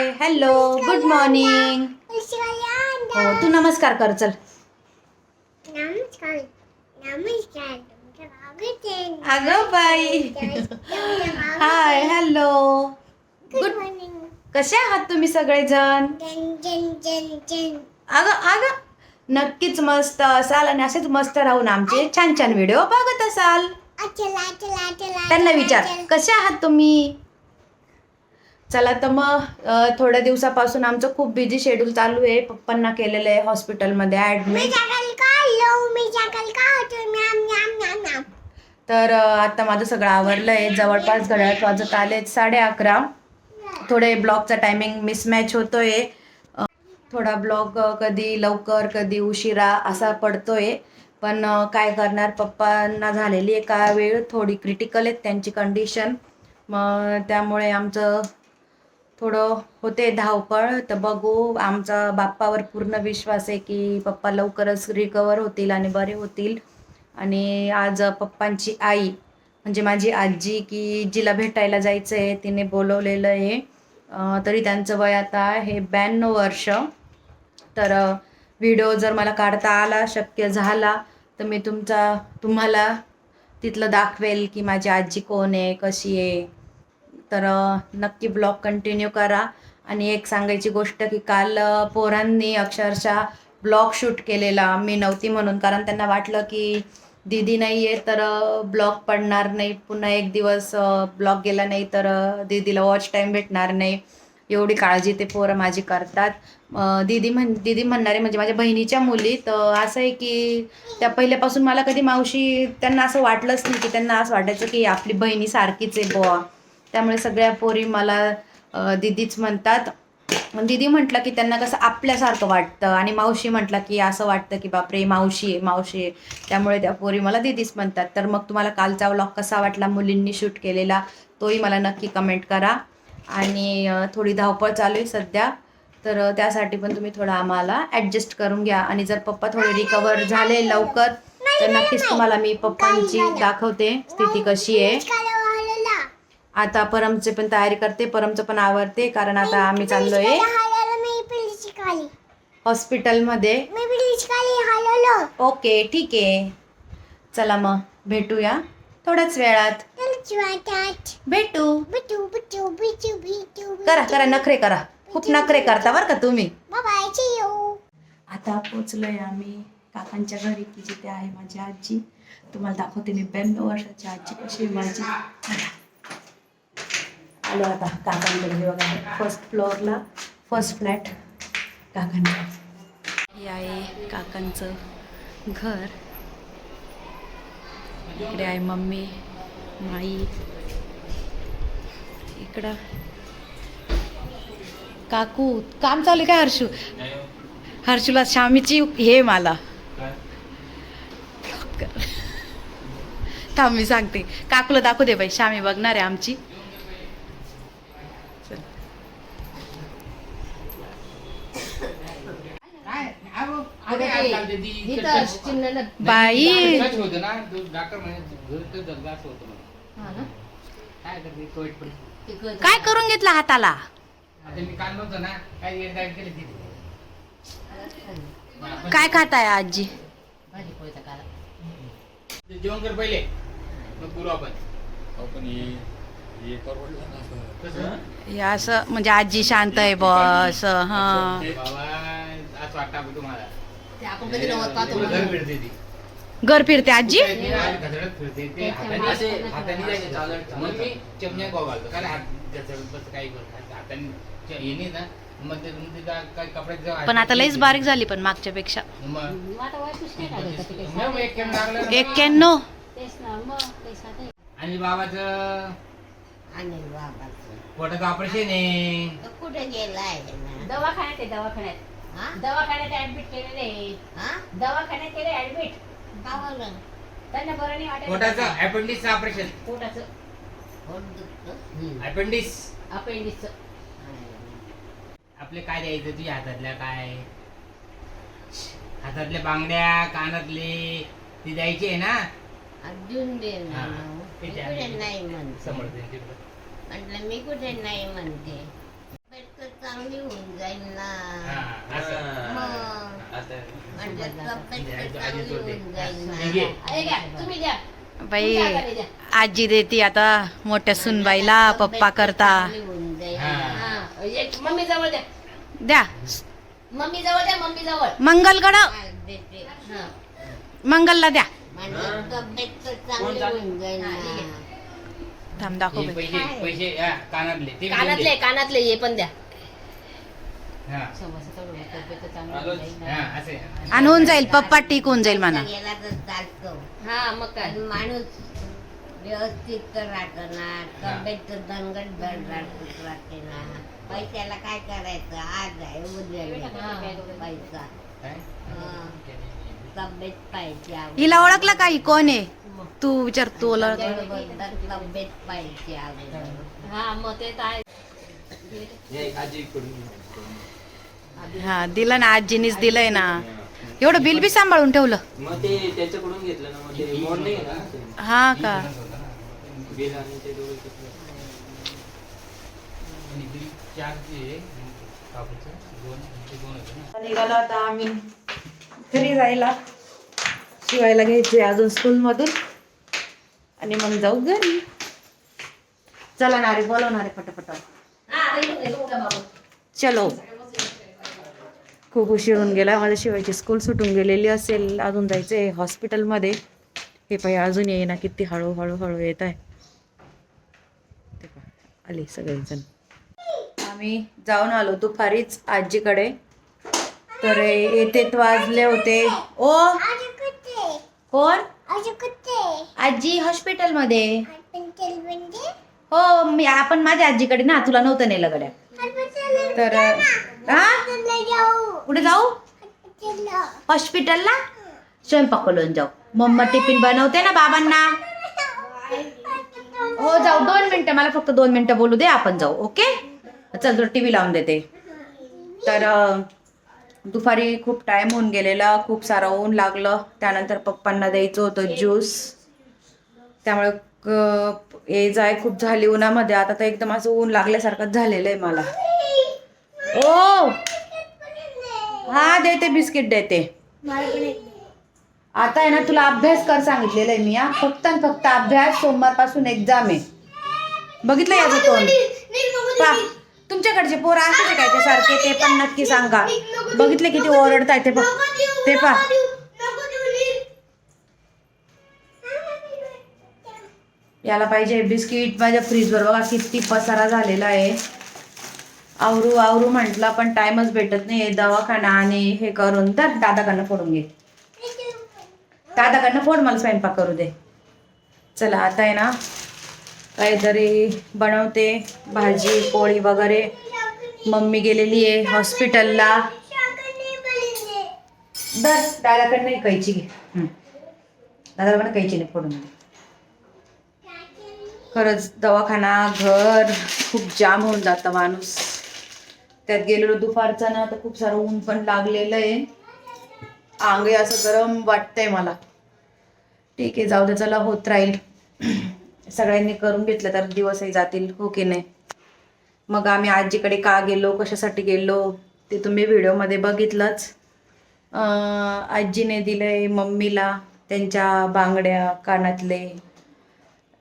Hi hello good morning हो तू नमस्कार कर चल. अगं बाई. हाय हॅलो गुड मॉर्निंग कसे आहात तुम्ही सगळेजण? अगं अगं नक्कीच मस्त असाल आणि असेच मस्त राहून आमचे छान छान व्हिडिओ बघत असाल. चला चला चला त्यांना विचार. कसे आहात तुम्ही? चला तर मग थोड्या दिवसापासून आमचं खूप बिझी शेड्यूल चालू आहे. पप्पांना केलेलं आहे हॉस्पिटलमध्ये ॲडमिट तर आता माझं सगळं आवरलं आहे जवळपास घड्याळात वाजत आले साडे अकरा. थोडे ब्लॉगचा टायमिंग मिसमॅच होतोय. थोडा ब्लॉग कधी लवकर कधी उशिरा असा पडतोय. पण काय करणार? पप्पांना झालेली आहे का वेळ थोडी क्रिटिकल आहे त्यांची कंडिशन मग त्यामुळे आमचं थोडं होते धावपळ तर बघू. आमचा बाप्पावर पूर्ण विश्वास आहे की पप्पा लवकरच रिकवर होतील आणि बरे होतील. आणि आज पप्पांची आई म्हणजे माझी आजी की जिला भेटायला जायचं आहे तिने बोलवलेलं आहे. तरी त्यांचं वय आता हे ब्याण्णव वर्ष. तर व्हिडिओ जर मला काढता आला शक्य झाला तर मी तुमचा तुम्हाला तिथलं दाखवेल की माझी आजी कोण आहे कशी आहे. तर नक्की ब्लॉग कंटिन्यू करा. आणि एक सांगायची गोष्ट की काल पोरांनी अक्षरशः ब्लॉग शूट केलेला. मी नव्हती म्हणून कारण त्यांना वाटलं की दीदी नाही आहे तर ब्लॉग पडणार नाही. पुन्हा एक दिवस ब्लॉग गेला नाही तर दिदीला दीदीला वॉच टाईम भेटणार नाही. एवढी काळजी ते पोरं माझी करतात. दीदी म्हण दीदी म्हणणारे म्हणजे माझ्या बहिणीच्या मुली तर असं आहे की त्या पहिल्यापासून मला कधी मावशी त्यांना असं वाटलंच नाही की त्यांना असं वाटायचं की आपली बहिणी सारखीच आहे बुवा. त्यामुळे सगळ्या पोरी मला दिदीच दीदीच म्हणतात. दिदी दीदी म्हटलं की त्यांना कसं आपल्यासारखं वाटतं आणि मावशी म्हटलं की असं वाटतं की बापरे मावशी आहे मावशी आहे. त्यामुळे त्या पोरी मला दीदीच म्हणतात. तर मग तुम्हाला कालचा व्लॉग कसा वाटला मुलींनी शूट केलेला तोही मला नक्की कमेंट करा. आणि थोडी धावपळ चालू आहे सध्या. तर त्यासाठी पण तुम्ही थोडं आम्हाला ॲडजस्ट करून घ्या. आणि जर पप्पा थोडे रिकवर झाले लवकर तर नक्कीच तुम्हाला मी पप्पांची दाखवते स्थिती कशी आहे. आता परमचे पण तयारी करते परमचं पण आवडते कारण आता आम्ही चाललोय. हॉस्पिटलमध्ये. ओके ठीक आहे. चला मग भेटूया थोड्याच वेळात. भेटू. करा करा नखरे करा. खूप नखरे करता बरं का तुम्ही. आता पोचलोय आम्ही काकांच्या घरी की जिथे आहे माझी आजी. तुम्हाला दाखवते मी ब्याण्णव वर्षाची आजी कशी माझी. आलो आता काकांकडे बघा. फर्स्ट फ्लोअरला फर्स्ट फ्लॅट काकांचा हे आहे काकांचं घर. इकडे आहे मम्मी माई. इकडं. काकू काम चालू आहे काय हर्षू? हर्षूला श्यामीची हे मला. थांब मी सांगते. काकूला दाखवू दे बाई श्यामी बघणार आहे आमची चल. बाई. काय करून घेतलं हाताला? काय खाताय आजी? जेवण कर पहिले हे असं. म्हणजे आजी शांत आहे बस हा. बाबा असं वाटतं आपण कधी पाहतो. घर फिरते ती. घर फिरते आजी? हे पण आता लईच बारीक झाली पण मागच्या पेक्षा. एक्क्याण्णव. आणि बाबाचं? आणि बाबाचं. पोटाचं ऑपरेशन आहे. कुठे गेलाय? दवाखान्यात आहे दवाखान्यात? दवाखान्यात ऍडमिट केलेले. हा? दवाखान्यात केले ऍडमिट? त्यांना बरं नाही वाटत पोटाचं अपेंडिक्स ऑपरेशन पोटाचं. अपेंडिक्स अपेंडिक्स आपले काय द्यायचं तुझ्या हातातल्या काय? हातातल्या बांगड्या कानातले ते द्यायचे आहे ना? अजून दे ना. मी कुठे? नाही म्हणते. समोर. म्हटलं मी कुठे नाही म्हणते? चांगली होऊन जाईल ना. म्हणजे बाई आजी देते आता मोठ्या म्हणजे सुनबाईला पप्पा करता. मम्मी जवळ द्या. द्या. मम्मी जवळ द्या मम्मी जवळ. मंगलकड मंगलला द्या. म्हणजे तब्येत चांगली थांब दाखव कानातले कानातले कानातले हे पण द्या. हा तब्येत चांगली आलोच. होईल ना. हा, असे आणि होऊन जाईल पप्पा टिक होऊन जाईल म्हणा गेला तर चालतो हा मग काय आणि माणूस व्यवस्थित तर राहतो ना तब्येत तर दणगट भर राहत राहते ना पैशाला काय करायचं आज आहे उद्या नाही. पैसा काय? हा. तब्येत पाहिजे अगोदर. हिला ओळखला का ही कोण आहे तू विचार तू ओळख तब्येत पाहिजे अगोदर हा मग ते तर आहे आजी हा दिलं ना आजीनीच दिलंय ना. एवढं बिल बी सांभाळून ठेवलं. मग ते त्याच्याकडून घेतलं ना मग ते मोड नाही आहे ना? ते हा का? बिल आणि ते दोघं घेतलं. आणि बिल चार जे आहे, काकूचं, दोन ते दोन होते ना. निघालो आता आम्ही. घरी जायला. शिवायला घ्यायचे अजून स्कूलमधून. आणि मग जाऊ घरी. चला ना रे बोलवणार पटापट. चलो. खूप उशीर होऊन गेला. माझ्या शिवायची स्कूल सुटून गेलेली असेल अजून जायचं आहे हॉस्पिटलमध्ये हे पाहिजे अजून येईना किती हळूहळू हळू येत आहे. ते आले सगळेजण. आम्ही जाऊन आलो दुपारीच आजीकडे. तर येते वाजले होते. ओ! कोण? आजी हॉस्पिटलमध्ये हो मी आपण माझ्या आजीकडे ना तुला नव्हतं नेलं गड्या. तर हा? कुठे जाऊ? हॉस्पिटलला? स्वयंपाक करून जाऊ. मम्मा टिफिन बनवते ना बाबांना. हो जाऊ. दोन मिनिटं. मला फक्त दोन मिनिटं बोलू दे. आपण जाऊ ओके? चल तर टी व्ही लावून देते. तर दुपारी खूप टाईम होऊन गेलेला. खूप सारं ऊन लागलं. त्यानंतर पप्पांना द्यायचं होतं ज्यूस त्यामुळे ये जाय. खूप झाली उन्हामध्ये. आता तर एकदम असं ऊन लागल्यासारखंच झालेलं आहे मला. ओ! हा देते बिस्किट देते आता आहे ना तुला अभ्यास कर सांगितलेलं आहे मी हा. फक्त आणि फक्त अभ्यास सोमवारपासून एक्झाम आहे. बघितलं याचं तोंड? पा. तुमच्याकडचे पोर काय ते सारखे ते पण नक्की सांगा. बघितले किती ओरडताय ते पा. ते पा. याला पाहिजे बिस्किट माझ्या फ्रीजवर बघा किती पसारा झालेला आहे. आवरू आवरू म्हटलं पण टाइमच भेटत नाही दवाखाना आणि हे करून तर दादाकडनं फोडून घे. दादाकडनं फोड मला स्वयंपाक करू दे. चला आता आहे ना काहीतरी बनवते. भाजी पोळी वगैरे. मम्मी गेलेली आहे हॉस्पिटलला. बस दादाकडनं कैची घे. दादाकडनं कैची नाही फोडून दे. खरंच दवाखाना घर खूप जाम होऊन जातं माणूस. त्यात गेलेलो दुपारचा ना तर खूप सारं ऊन पण लागलेलं आहे. आंगे असं गरम वाटतंय मला. ठीक आहे जाऊ दे चला होत राहील. सगळ्यांनी करून घेतलं तर दिवसही जातील हो की नाही? मग आम्ही आजीकडे का गेलो कशासाठी गेलो ते तुम्ही व्हिडिओमध्ये बघितलंच. आजीने आजीने दिलंय मम्मीला त्यांच्या बांगड्या कानातले.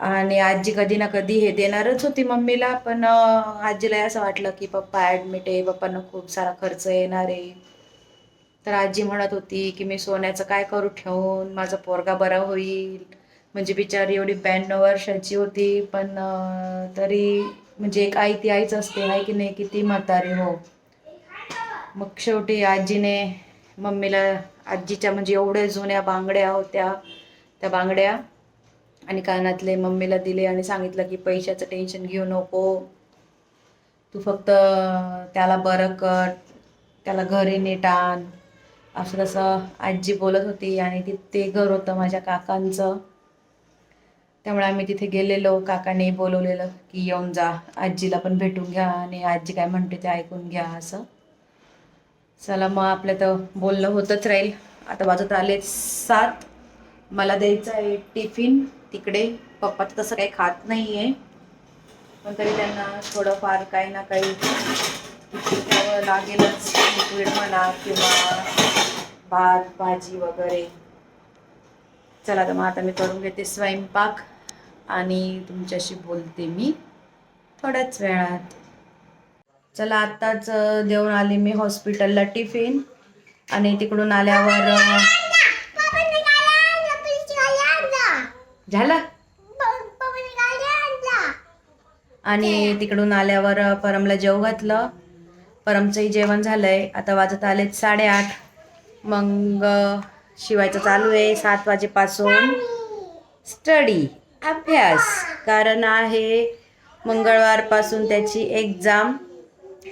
आणि आजी कधी ना कधी हे देणारच होती मम्मीला पण आजीला असं वाटलं की पप्पा ॲडमिट आहे पप्पांना खूप सारा खर्च येणार आहे. तर आजी म्हणत होती की मी सोन्याचं काय करू ठेवून? माझा पोरगा बरा होईल. म्हणजे बिचारी एवढी ब्याण्णव वर्षाची होती पण तरी म्हणजे एक आई ती आईच असते आहे की नाही किती म्हातारी हो. मग शेवटी आजीने मम्मीला आजीच्या म्हणजे एवढ्या जुन्या बांगड्या होत्या त्या बांगड्या आणि कानातले मम्मीला दिले आणि सांगितलं की पैशाचं टेन्शन घेऊ नको. तू फक्त त्याला बरं कर त्याला घरी नीट आण असं तसं आजी बोलत होती आणि ती ते घर होतं माझ्या काकांचं. त्यामुळे आम्ही तिथे गेलेलो काकाने बोलवलेलं की येऊन जा आजीला पण भेटून घ्या आणि आजी काय म्हणते ते ऐकून घ्या असं. चला मग आपलं तर बोलणं होतच राहील. आता वाजत आले सात. मला द्यायचं आहे टिफिन. तिकडे पप्पा तर तसं काही खात नाही आहे पण तरी त्यांना थोडंफार काही ना काही लागेलच. लिक्विड म्हणा किंवा भात भाजी वगैरे. चला तर मग आता मी करून घेते स्वयंपाक आणि तुमच्याशी बोलते मी थोड्याच वेळात. चला आत्ताच देऊन आली मी हॉस्पिटलला टिफिन. आणि तिकडून आल्यावर अ, पप्पाने गाडी आणला पोलीस गाडी आणला झालं? आणि तिकडून आल्यावर परमला जेव घातलं. परमचंही जेवण झालंय. आता वाजत आलेत साडेआठ. मग शिवायचं चालू आहे सात वाजेपासून. स्टडी अभ्यास कारण आहे मंगळवारपासून त्याची एक्झाम.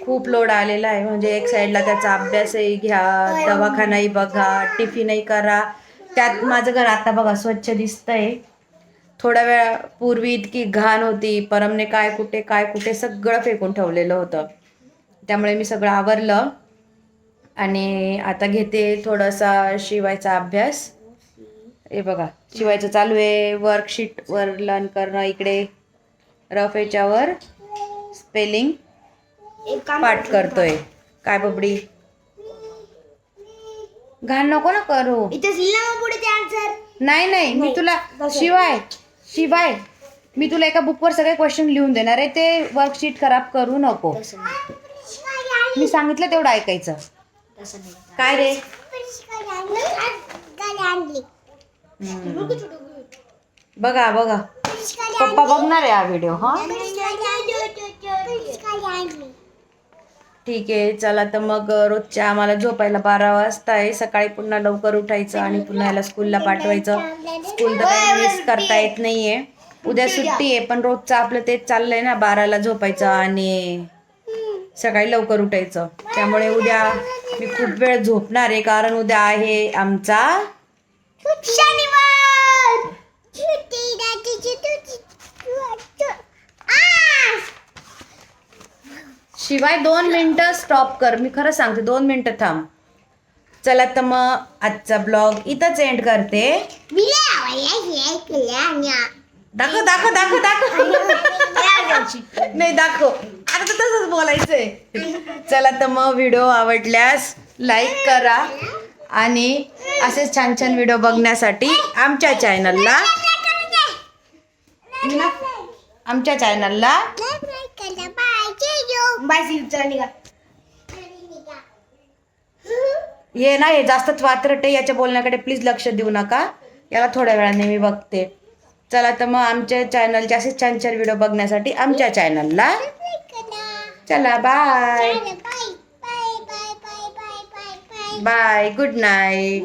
खूप लोड आलेला आहे. म्हणजे एक साईडला त्याचा अभ्यासही घ्या दवाखानाही बघा टिफिनही करा. त्यात माझं घर आता बघा स्वच्छ दिसतंय. थोड्या वेळा पूर्वी इतकी घाण होती परमने काय कुठे काय कुठे सगळं फेकून ठेवलेलं होतं. त्यामुळे मी सगळं आवरलं आणि आता घेते थोडासा शिवायचा अभ्यास. हे बघा शिवायचं चालू आहे वर्कशीटवर लर्न करणं इकडे रफ याच्यावर स्पेलिंग पाठ करतोय. काय बबडी? घाण नको ना करू. इथे पुढे नाही नाही मी तुला शिवाय शिवाय मी तुला एका बुकवर सगळे क्वेश्चन लिहून देणार आहे. ते वर्कशीट खराब करू नको. मी सांगितलं तेवढं ऐकायचं. काय रे? हम्म. बघा बघा. पप्पा बघणार आहे हा व्हिडिओ हा? ठीक आहे चला तर मग रोजच्या आम्हाला झोपायला बारा वाजता आहे. सकाळी पुन्हा लवकर उठायचं आणि पुन्हा याला स्कूलला पाठवायचं. स्कूल तर काही मिस करता येत नाहीये. उद्या सुट्टी आहे पण रोजचं आपलं तेच चाललंय ना बाराला झोपायचं आणि सकाळी लवकर उठायचं. त्यामुळे उद्या मी खूप वेळ झोपणार आहे कारण उद्या आहे आमचा शनिवार सुट्टी रात्रीची तुझी आज शिवाय दोन मिनटं स्टॉप कर. मी खरं सांगते दोन मिनटं थांब. चला तर मग आजचा ब्लॉग इथंच एंड करते. दाखव दाखव दाखव दाखव. नाही दाखव. आता तर तसंच बोलायचंय. चला तर मग व्हिडिओ आवडल्यास लाईक करा आणि असेच छान छान व्हिडिओ बघण्यासाठी आमच्या चॅनलला आमच्या चॅनलला बाय ये ना ये जास्त वात्रट आहे याच्या बोलण्याकडे प्लीज लक्ष देऊ नका. याला थोड्या वेळाने मी बघते. चला तर मग आमच्या चॅनलचे असे छान छान व्हिडिओ बघण्यासाठी आमच्या चॅनलला चला बाय बाय गुड नाईट